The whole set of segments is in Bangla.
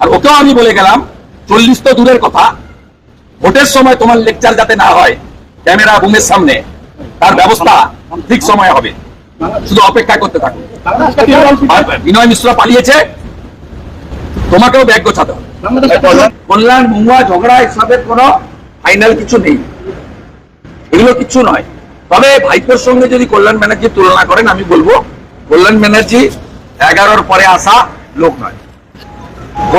আর ওকেও আমি বলে গেলাম, চল্লিশ তো দূরের কথা, ভোটের সময় তোমার লেকচার যাতে না হয়, ক্যামেরা বুমের সামনে, তার ব্যবস্থা ঠিক সময় হবে। শুধু অপেক্ষা করতে থাকুন বিনয় মিশ্র পালিয়েছে, তোমাকেও ব্যাগ গোছাতে কল্যাণ মুঙ্গুয়া ঝগড়া এসবের কোনো ফাইনাল কিছু নেই। এগুলো কিছু নয়। তবে ভাইপোর সঙ্গে যদি কল্যাণ ব্যানার্জি তুলনা করেন, আমি বলব, কল্যাণ ব্যানার্জি এগারোর পরে আসা লোক নয়।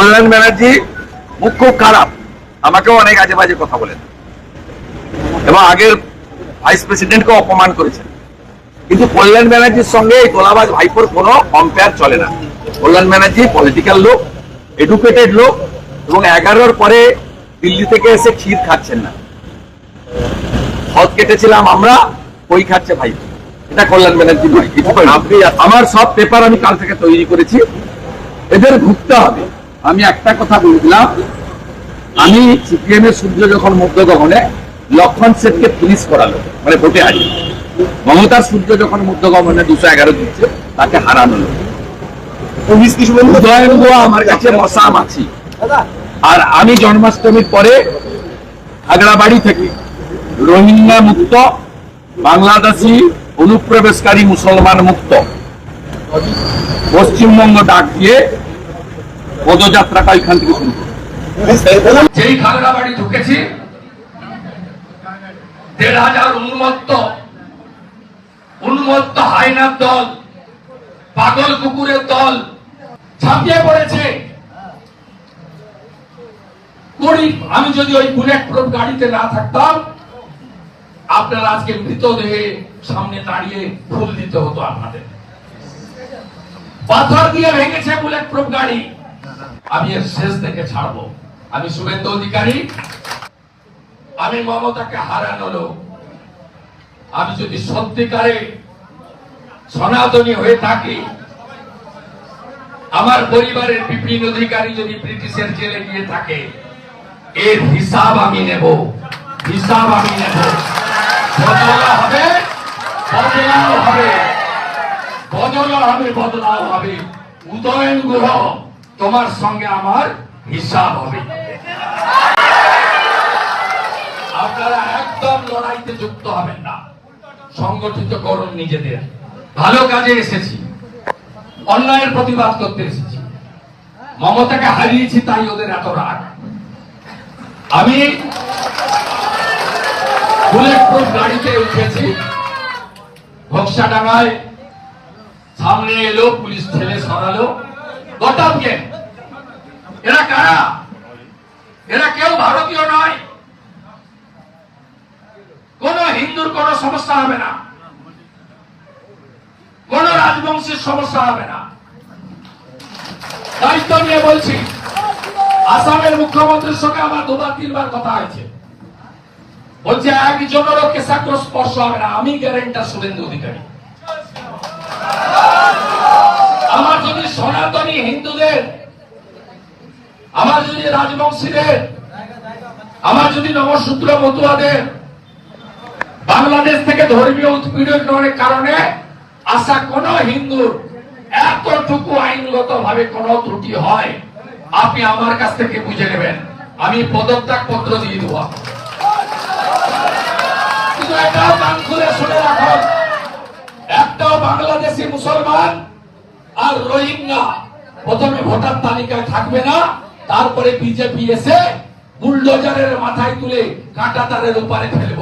কল্যাণ ব্যানার্জি মুখ খুব খারাপ। আমাকেও অনেক আজে বাজে কথা বলেন। এবং আগের ভাইস প্রেসিডেন্টকে অপমান করেছেন। কিন্তু কল্যাণ ব্যানার্জির সঙ্গে এই গোলাবাজ ভাইপোর কোনো কম্পেয়ার চলে না। কল্যাণ ব্যানার্জি পলিটিক্যাল লোক এডুকেটেড লোক এবং এগারোর পরে দিল্লি থেকে এসে ক্ষীর খাচ্ছেন না। হদ কেটেছিলাম আমরা ওই খাচ্ছে ভাই? এটা কল্যাণ ব্যানার্জি নয় আমার সব পেপার আমি কাল থেকে তৈরি করেছি। এদের ঘুরতে হবে। আমি একটা কথা বলছিলাম আমি সিপিএম এর সূর্য যখন মধ্যগগনে লক্ষণ সেটকে ফিনিশ করালো মানে ভোটে হারিয়ে। মমতার সূর্য যখন মধ্যগগনে দুশো এগারো দিচ্ছে তাকে হারানো আমার কাছে মশা মাছি। আর আমি জন্মাষ্টমীর পরে আগ্রাবাড়ি থেকে রোহিঙ্গা মুক্ত বাংলাদেশি অনুপ্রবেশকারী মুসলমান মুক্ত পশ্চিমবঙ্গ ডাক দিয়ে পদযাত্রাটা এখান থেকে শুরু। যেই খাগড়াবাড়ি ঢুকেছি, দেড় হাজার উন্মত্ত উন্মত্ত হাইনার দল, পাগল কুকুরের দল ছাপিয়ে পড়েছে। আমি যদি ওই বুলেট প্রুফ গাড়িতে না থাকতাম, আপনার আজকে মৃতদেহে সামনে দাঁড়িয়ে ফুল দিতে হতো আপনাদের। পাথর দিয়ে ভেঙেছে বুলেট প্রুফ গাড়ি। আমি এর শেষ থেকে ছাড়বো। আমি শুভেন্দু অধিকারী। আমি মমতাকে হারানো লোক। আমি যদি সত্যিকারে সনাতনী হয়ে থাকি, আমার পরিবারের বিপিন অধিকারী যদি ব্রিটিশের জেলে গিয়ে থাকে, এর হিসাব আমি নেব। হিসাব আমি নেব। বদলা হবে, বদলাও হবে। বদলা হবে, বদলাও হবে। উদয়ন গ্রহ তোমার সঙ্গে আমার হিসাব হবে। আপনারা একদম লড়াইতে যুক্ত হবেন না। সংগঠিত করুন নিজেদের। ভালো কাজে এসেছি। অন্যায়ের প্রতিবাদ করতে এসেছি। মমতাকে হারিয়েছি তাই ওদের এত রাগ। আমি গাড়িতে উঠেছি। ঘোকসাডাঙ্গায় সামনে এলো, পুলিশ ছেলে সরালো। গতম কে? এরা এরা কেউ ভারতীয় নয়। কোন হিন্দুর কোন সমস্যা হবে না। কোন রাজবংশের সমস্যা হবে না। দায়িত্ব নিয়ে বলছি, আসামের মুখ্যমন্ত্রীর সঙ্গে আমার দুবার, তিনবার কথা হয়েছে। বলছে, একজনেরও কেশাগ্র স্পর্শ হবে না। আমি গ্যারেন্টার শুভেন্দু অধিকারী। আমার যদি সনাতনী হিন্দুদের আমার যদি রাজবংশীদের আমার যদি নবসূত্র মতুয়াদের বাংলাদেশ থেকে ধর্মীয় উৎপীড়নের কারণে আসা কোন হিন্দুর এতটুকু আইনগত ভাবে কোন ত্রুটি হয়, আপনি আমার কাছ থেকে বুঝে নেবেন। আমি পদত্যাগ পত্র দিয়ে দেবো। একটাও বাংলাদেশি মুসলমান আর রোহিঙ্গা প্রথমে ভোটার তালিকায় থাকবে না। তারপরে বিজেপি এসে বুলডোজারের মাথায় তুলে কাঁটা তারের উপরে ফেলব।